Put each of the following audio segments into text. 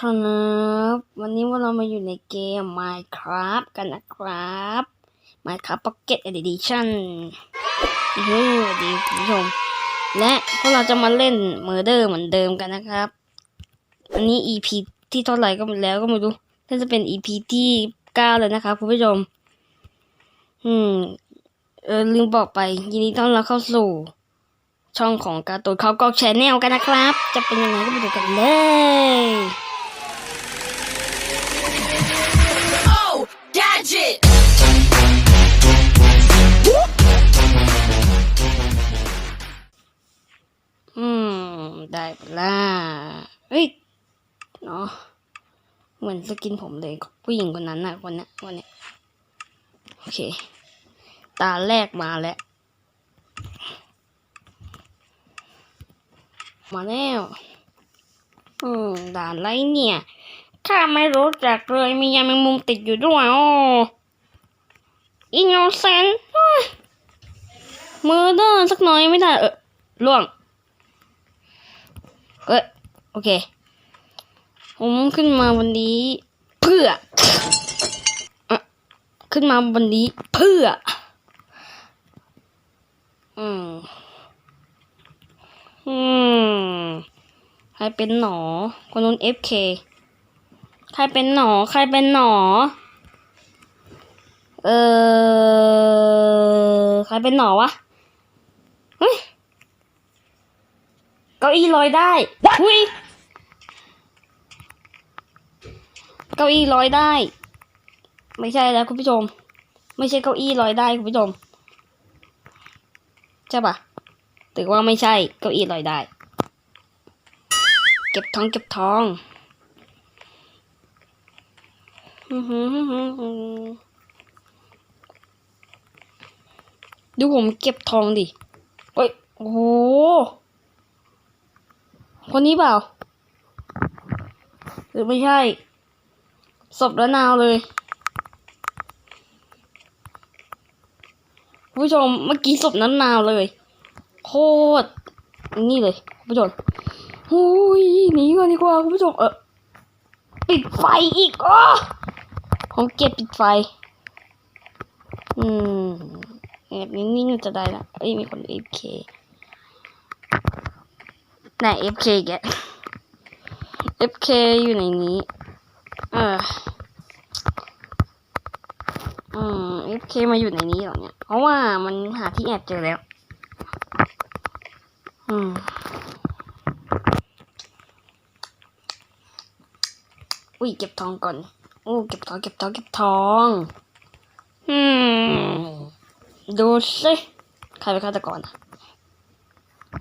ครับวันนี้ว่าเรามาอยู่ในเกม Minecraft กันนะครับ Minecraft Pocket Edition อื้อหือดีคุณผู้ชม และพวกเราจะมาเล่น Murder เหมือนเดิมกันนะครับ อันนี้ EP ที่เท่าไหร่ก็แล้วก็ไม่รู้น่าจะเป็น EP ที่เก้าเลยนะครับคุณผู้ชม อืม เออลืมบอกไป ยินดีต้อนรับเข้าสู่ ช่องของการ์ตูนเขากอกแชนแนลกันนะครับ จะเป็นยังไงก็ไปดูกันเลย ล่ะเฮ้ยเนาะเหมือนสกินผมเลยผู้หญิงคนนั้นน่ะคนนี้คนนี้โอเค ตาแรกมาแล้ว มาแล้วอืมด่านไรเนี่ยข้าไม่รู้จักเลยมียาแมงมุมติดอยู่ด้วยโอ้อินโนเซนต์มือเด้อสักหน่อยไม่ได้เออล่วง เอ้ยโอเค ผมขึ้นมาวันนี้ เพื่ออขึ้นมาวันนี้เพื่อ อืม อืม ใครเป็นหนอ คนนู้น FK ใครเป็นหนอ ใครเป็นหนอ เออ ใครเป็นหนอวะ เฮ้ย เก้าอี้ลอยได้หุยเก้าอี้ลอยได้ ไม่ใช่แล้วคุณผู้ชม ไม่ใช่เก้าอี้ลอยได้คุณผู้ชมใช่ปะถือว่าไม่ใช่เก้าอี้ลอยได้ เก็บทองเก็บทองอื้อหือหือหือหือดูผมเก็บทองดิเฮ้ยโอ้โห คนนี้เปล่า หรือไม่ใช่ ศพระนาวเลยคุณผู้ชมเมื่อกี้ศพนั้นนาวเลย โคตร นี่เลยคุณผู้ชมหุยหนีก่อนดีกว่าคุณผู้ชมเออปิดไฟอีกอ๋อผมเก็บปิดไฟ อืมแบบนี้นี่จะได้ละเอ้ยมีคน AFK ไหน FK แก FK อยู่ในนี้ เอออืม FK มาอยู่ในนี้เหรอเนี่ย เพราะว่ามันหาที่แอบเจอแล้ว อืม อุ้ย เก็บทองก่อน โอ้ เก็บทอง เก็บทอง เก็บทอง อืม ดูสิ ใครเป็นฆาตกรอะ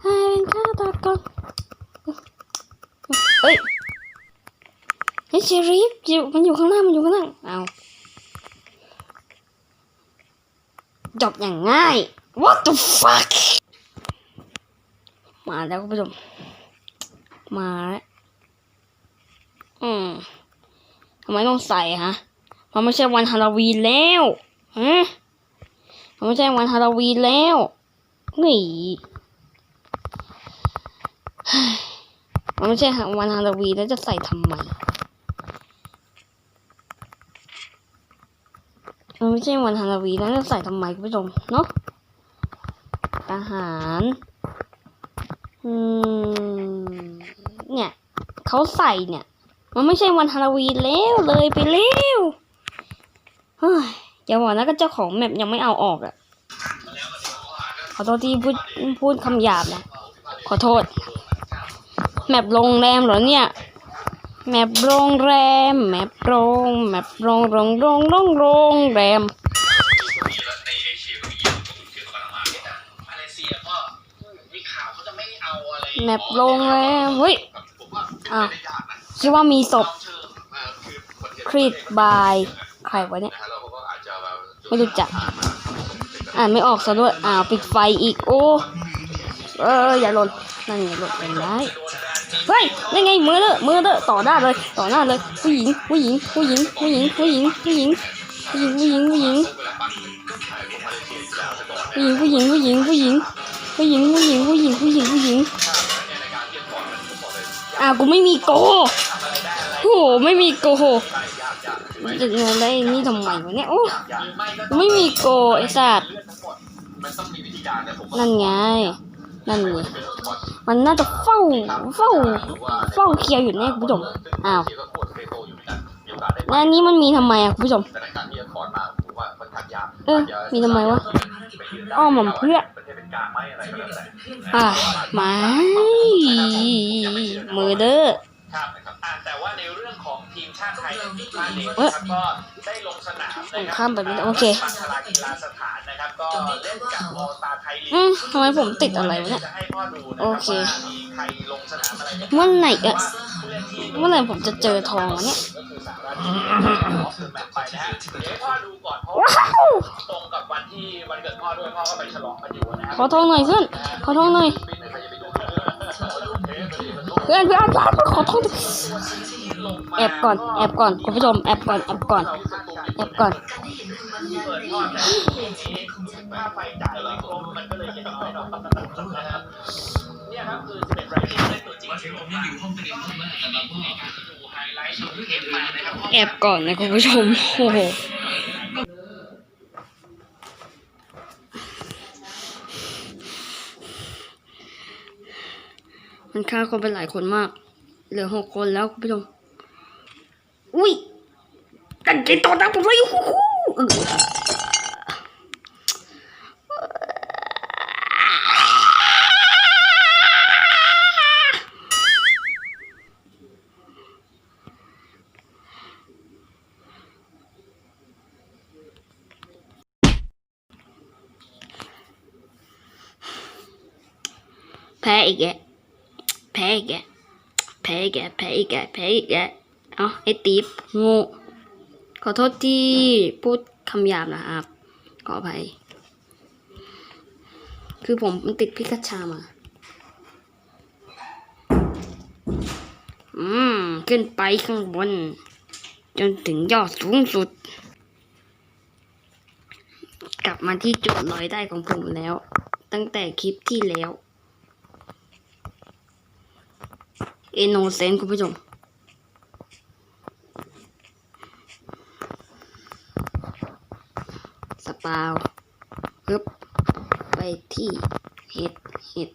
ใครเป็นฆาตกร เฮ้ยเฮ้ยเชอรีฟอยู่มันอยู่ข้างหน้ามันอยู่ข้างหน้าเอาจบอย่างง่าย what the fuck มาแล้วคุณผู้ชมมาแล้วอืมทำไมต้องใส่ฮะ มันไม่ใช่วันฮาโลวีนแล้วฮะมันไม่ใช่วันฮาโลวีนแล้วนี่ มันไม่ใช่วันฮาโลวีนแล้วจะใส่ทำไมมันไม่ใช่วันฮาโลวีนแล้วจะใส่ทำไมคุณผู้ชมเนาะทหารอืมเนี่ยเขาใส่เนี่ย มันไม่ใช่วันฮาโลวีนแล้วเลยไปเร็วเฮ้ยอย่าบอกนะก็เจ้าของแมปยังไม่เอาออกอะ่ะขอโทษที่พูดพูดคำหยาบนะ ขอโทษ แมปโรงแรมเหรอเนี่ย แมปโรงแรม แมปโรง แมปโรงโรงโรงโรงโรงแรมในเอเชียก็มีเยอะผมเชื่อกันมามาเลเซียก็มีข่าวเขาจะไม่เอาอะไรแมปโรงแรม เฮ้ยผมว่าอ้าวไม่ได้ยากนะคิดว่ามีศพเชิงเอ่อคือคนเดียวครีดบาย ใครวะเนี่ย ไม่รู้จัก อ่านไม่ออกซะด้วย อ้าว ปิดไฟอีก โอ้ เออ อย่าหล่นนั่นไงหล่นเป็นได้ เฮ้ยนั่ไงมือเด้อมือเด้อต่อหน้าเลย ต่อหน้าเลย ผู้หญิง ผู้หญิง ผู้หญิง ผู้หญิง ผู้หญิง ผู้หญิง ผู้หญิง ผู้หญิง ผู้หญิง ผู้หญิง ผู้หญิง ผู้หญิง ผู้หญิง ผู้หญิง ผู้หญิง ผู้หญิง ผู้หญิง อะกูไม่มีโกโอ้โห ไม่มีโกจะงงได้นี่ทำไมวะเนี่ย โอ้ไม่มีโกไอสัตว์นั่นไง นั่นไงมันน่าจะเฝ้าเฝ้าเฝ้าเคลียร์อยู่แน่คุณผู้ชมอ้าวแล้วนี้มันมีทำไมอะคุณผู้ชมเออมีทำไมวะอ้อมผมเพื่ออ่าไม่มือเด้อ ครับแต่ว่าในเรื่องของทีมชาติไทยทีมชาติเองนะครับก็ได้ลงสนามผมข้ามไปไม่ได้โอเค ปัทลกีฬาสถานนะครับก็เล่นกับออตาไทยลีกอืมทำไมผมติดอะไรเนี่ยโอเคเมื่อไหร่อะเมื่อไหร่ผมจะเจอทองเนี่ยวพ่าวตรงกับวันที่วันเกิดพ่อด้วยพ่อก็ไปฉลองกันอยู่นะขอทองหน่อยเพื่อน ขอทองหน่อย พื่อนเพื่อนขอโทษแอบก่อนแอบก่อนคุณผู้ชมแอบก่อนแอบก่อนแอบก่อนแแอบก่อนนะคุณผู้ชมโอ้โห มันฆ่าคนไปหลายคนมาก เหลือหกคนแล้วคุณผู้ชมอุ้ยกันเกตอนนั้นผมเลยคู่คูแพ้อีกแล้ว แพ้แกแพ้แกแพ้แกแพ้แกเอาไอตีปง่ขอโทษที่พูดคำหยาบนะครับ ขออภัย คือผมมันติดพิกัชามา อืม ขึ้นไปข้างบน จนถึงยอดสูงสุด กลับมาที่จุดลอยได้ของผมแล้ว ตั้งแต่คลิปที่แล้ว เอโนเซนคุณผู้ชม สปาวฮึบไปที่เห็ดเห็ด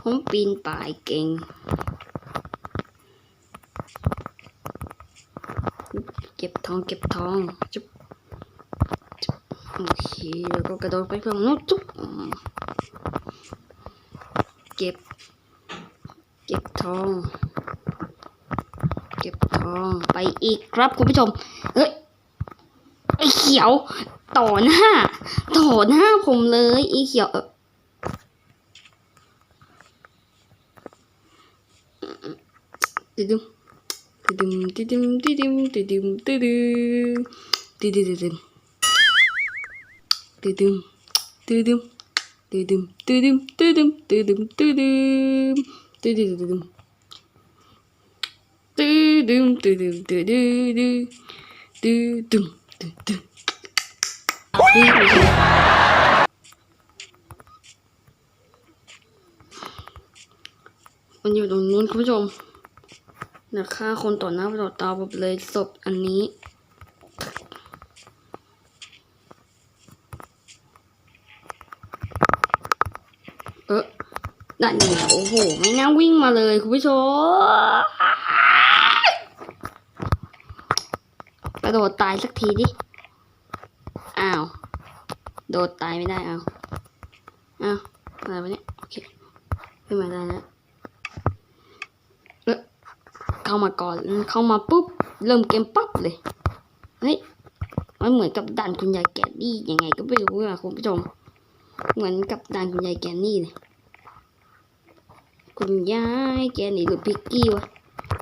ผมปีนป่ายเก่งเก็บทองเก็บทองจุ๊บโอเคแล้วก็กระโดดไปฝั่งนู้นจุ๊บเก็บ เก็บทอง เก็บทองไปอีกครับคุณผู้ชม เฮ้ย ไอเขียว ต่อหน้า ต่อหน้าผมเลยไอเขียวติดดิมติดดิมติดดิมติดดิมติดดิมติดดิมติดดิมติดดิมติดดิมติดดิมติดดิมติดดิม ตื้อดื้อดื้อตื้อดื้อตื้อดื้อตื้อดื้อดื้อตื้อดื้อตื้อดื้อมันอยู่ตรงนู้นคุณผู้ชมนะฆ่าคนต่อหน้าต่อตาแบบเลยศพอันนี้ นั่นไงโอ้โห ไม่น่าวิ่งมาเลยคุณผู้ชมกระโดดตายสักทีดิ อ้าว โดดตายไม่ได้เอาอ้าวอะไรวะเนี่ย โอเค ขึ้นมาได้แล้วเข้ามาก่อน เข้ามาปุ๊บ เริ่มเกมปั๊บเลย เฮ้ย มันเหมือนกับด่านคุณยายแกนี่ยังไงก็ไม่รู้อะคุณผู้ชม เหมือนกับด่านคุณยายแกนี่เลย คุณยายแกนี่หรือพิกกี้วะ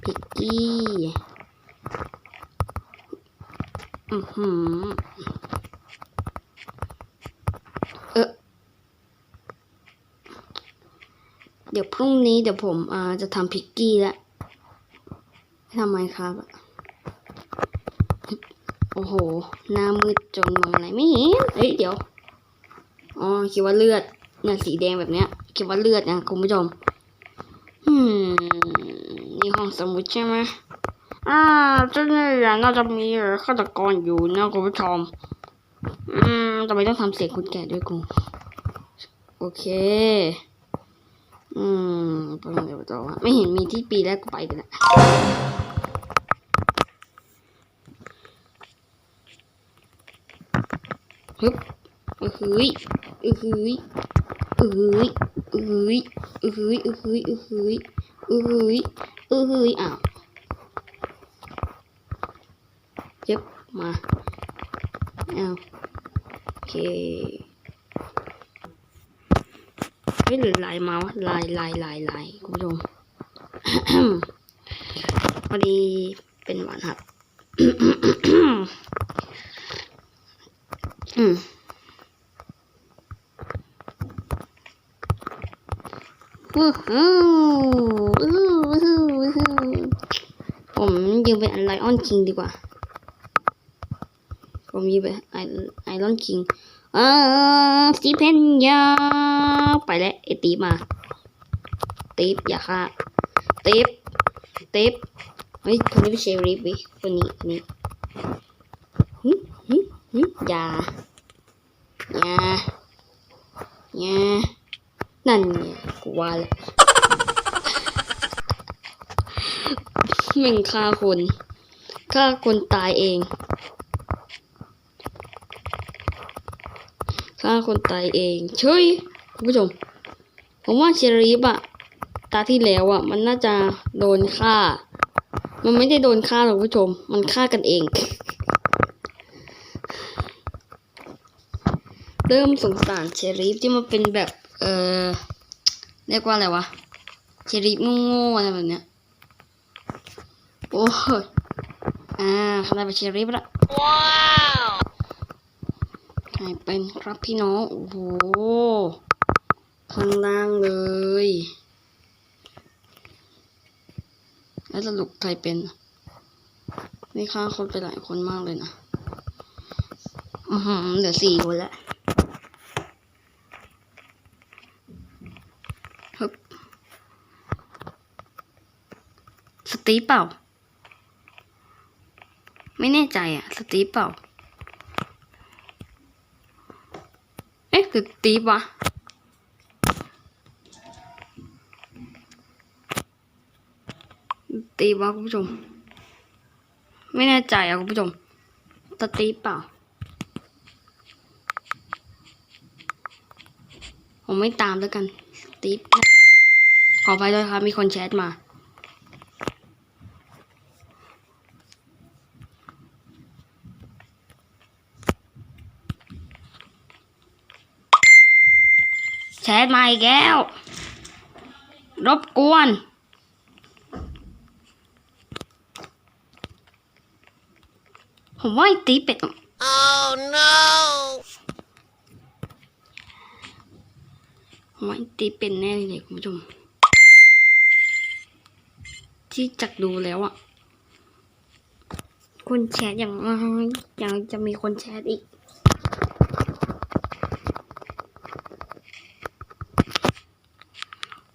พิกกี้อือหือเออเดี๋ยวพรุ่งนี้เดี๋ยวผมอ่าจะทำพิกกี้ล้วทำไมครับโอ้โห หน้ามืดจนมองอะไรไม่เห็นเฮ้ยเดี๋ยว อ๋อคิดว่าเลือดเนี่ยสีแดงแบบเนี้ยคิดว่าเลือดนะคุณผู้ชม นี่ห้องสมุดใช่ไหมอ่าเจ้าเนี่ยน่าจะมีฆาตกรอยู่นะคุณผู้ชมอืมทำไมต้องทำเสียงคุณแก่ด้วยกูโอเค อืมไปเดี๋ยวต่อวะไม่เห็นมีที่ปีแรกกูไปกันและฮึบเออหืยเออหืย เอ้ยเอ้ยเออหืยเออหืยเออหืยเออหืยเออหืยอ้าวเจ็บมาอ้าวโอเคเฮ้ยหรือลายมาวะลายลายลายลายคุณผู้ชมพอดีเป็นหวานหัดอืมวู้ฮู้วู้ฮู้วู้ฮู้วู้ฮู้ ผมยืมเป็นไลออนคิงดีกว่า ผมยืมเป็นไอไอรอนคิงอ่าสตีเพนยาไปแล้วไอตีมาตีฟอย่าฆ่าตีฟตีฟเฮ้ยคนนี้ไม่ใช่รีบวิคนนี้คนนี้หึหึหึอย่าอย่าอย่านั่นไงกู ว่าแล้วแม่งฆ่าคนฆ่าคนตายเองฆ่าคนตายเองเชยคุณผู้ชม ผมว่าเชอรีฟอะตาที่แล้วอะมันน่าจะโดนฆ่า มันไม่ได้โดนฆ่าหรอกคุณผู้ชม มันฆ่ากันเอง เริ่มสงสารเชอรีฟที่มันเป็นแบบ เออ เรียกว่าอะไรวะเชอรีฟโง่ๆอะไรแบบเนี้ยโอ้ยอ่าขนาดเป็นเชอรีฟละใครเป็นครับพี่น้องโอ้โหข้างล่างเลย แล้วสรุปใครเป็น นี่ฆ่าคนไปหลายคนมากเลยนะ อือหือเหลือสี่คนล้วฮึบส ตีเปล่า ไม่แน่ใจอะสตีเปล่า เอ๊ะหรือตีวะตีวะคุณผู้ชม ไม่แน่ใจอะคุณผู้ชมตตีเปล่าผมไม่ตามแล้วกันตีขอไปด้วยครับ มีคนแชทมา แชทมาอีกแล้ว รบกวน ผมว่าไอ้ตีเป็ด Oh no! ผมว่าไอ้ตีเป็นแน่เลยคุณผู้ชม ที่จักดูแล้วอะคนแชทอย่างยังจะมีคนแชทอีก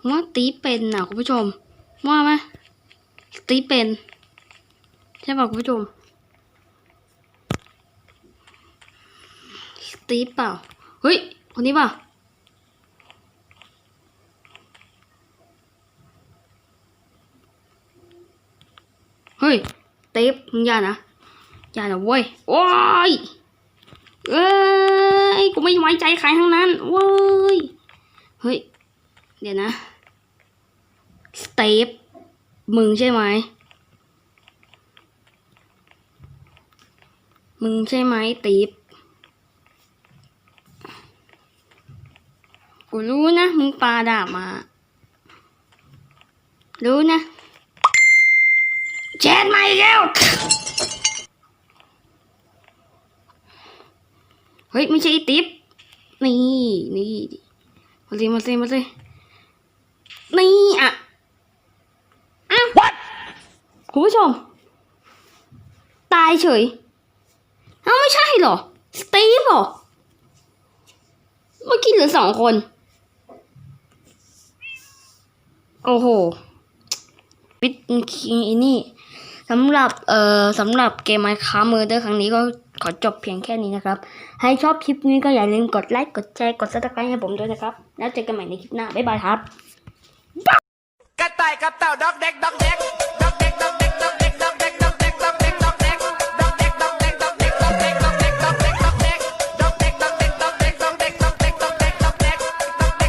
ว่า ตีเป็นนะคุณผู้ชมว่าไหมตีเป็น ใช่ป่ะคุณผู้ชม ตีเปล่า เฮ้ย คนนี้เปล่าเฮ้ยเต๊บมึงอย่านะอย่านะเว้ยโอ้ยเอ้ยกูไม่ไว้ใจใครทั้งนั้นเว้ยเฮ้ย เดี๋ยวนะ สเตปมึงใช่ไหม มึงใช่ไหมตีฟกูรู้นะ มึงปาดาบมา รู้นะแชทมาอีกแล้ว เฮ้ย ไม่ใช่ติ๊บนี่ นี่ มาสิมาสิมาสินี่อะ คุณผู้ชม ตายเฉย เอ้าไม่ใช่หรอ สตีฟหรอ เมื่อกี้เหลือสองคน โอ้โหปิดคิงอ้นี่สำหรับเอ่อสำหรับเกม Minecraft Murder ครั้งนี้ก็ขอจบเพียงแค่นี้นะครับ ให้ชอบคลิปนี้ก็อย่าลืมกดไลค์ กดแชร์ กด subscribe ให้ผมด้วยนะครับ แล้วเจอกันใหม่ในคลิปหน้า บ๊ายบายครับกระต่ายกับเต่าดอกเด็กดอกเด็ก